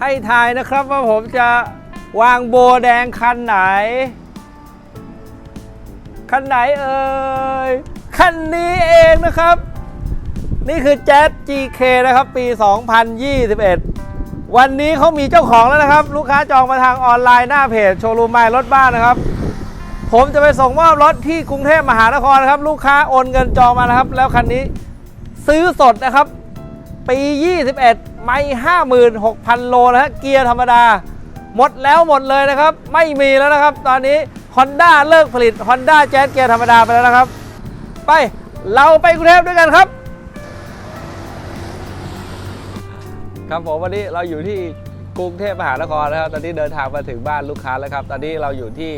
ให้ทายนะครับว่าผมจะวางโบแดงคันไหน คันไหนเอ่ย คันนี้เองนะครับ นี่คือแจ๊ GK นะครับ ปี 2021 วันนี้เขามีเจ้าของแล้วนะครับ ลูกค้าจองมาทางออนไลน์หน้าเพจโชว์รูมไมล์รถบ้านนะครับ ผมจะไปส่งมอบรถที่กรุงเทพมหานครนะครับ ลูกค้าโอนเงินจองมานะครับ แล้วคันนี้ซื้อสดนะครับ ปี 21 ไม่56,000โลนะฮะเกียร์ธรรมดา หมดแล้วหมดเลยนะครับ ไม่มีแล้วนะครับ ตอนนี้ Honda เลิกผลิต Honda Jazz เกียร์ธรรมดาไปแล้วนะครับ ไปเราไปกรุงเทพด้วยกันครับ ครับผมวันนี้เราอยู่ที่กรุงเทพมหานครนะครับตอนนี้เดินทางมาถึงบ้านลูกค้าแล้วครับ ตอนนี้เราอยู่ที่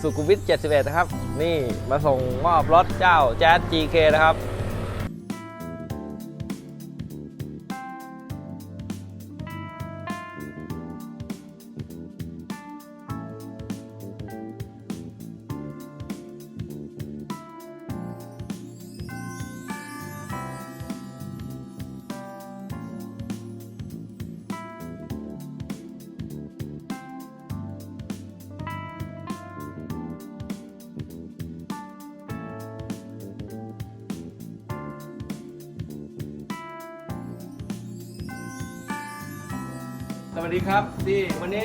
สุขุมวิท 71 นะครับ นี่มาส่งมอบรถเจ้า Jazz GK นะครับ สวัสดีครับที่วันนี้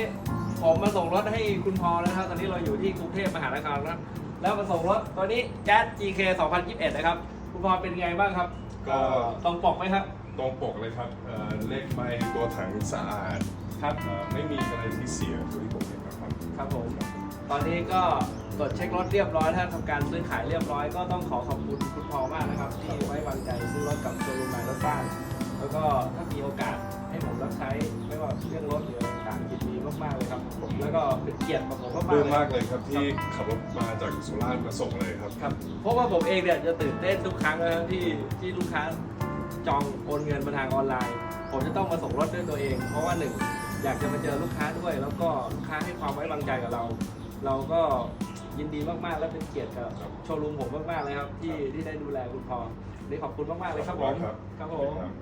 ผมมาส่งรถให้คุณพอแล้วนะครับ ตอนนี้เราอยู่ที่กรุงเทพมหานครนะครับแล้วมาส่งรถตัวนี้ Jazz GK 2021 นะครับ คุณพอเป็นไงบ้างครับก็ ตรงปกไหมครับ ตรงปกเลยครับเอ่อเลขไม้ตัวถังสะอาดครับ เอ่อไม่มีอะไรที่เสียตัวที่ผมเห็นนะครับ ครับผม ตอนนี้ก็ตรวจเช็ครถเรียบร้อยถ้าทำการซื้อขายเรียบร้อยก็ต้องขอขอบคุณคุณพอมากนะครับ ที่ไว้วางใจซื้อรถกับโชว์รูมมารถบ้านแล้วก็ถ้ามีโอกาส ให้ผมรับใช้ไม่ว่าเรื่องรถหรืออะไรต่างๆยินดีมากๆเลยครับผมแล้วก็เป็นเกียรติกับผมมากๆเรื่องเลยมากเลยครับที่ขับรถมาจากสุราษฎร์มาส่งเลยครับ ครับเพราะว่าผมเองเนี่ยจะตื่นเต้นทุกครั้งนะครับที่ที่ลูกค้าจองโอนเงินมาทางออนไลน์ ผมจะต้องมาส่งรถด้วยตัวเอง เพราะว่าหนึ่งอยากจะมาเจอลูกค้าด้วย แล้วก็ลูกค้าให้ความไว้วางใจกับเรา เราก็ยินดีมากๆ และเป็นเกียรติกับโชว์รูมผมมากๆเลยครับที่ที่ได้ดูแลคุณพอนี่ขอบคุณมากๆเลยครับผมครับครับผมครับ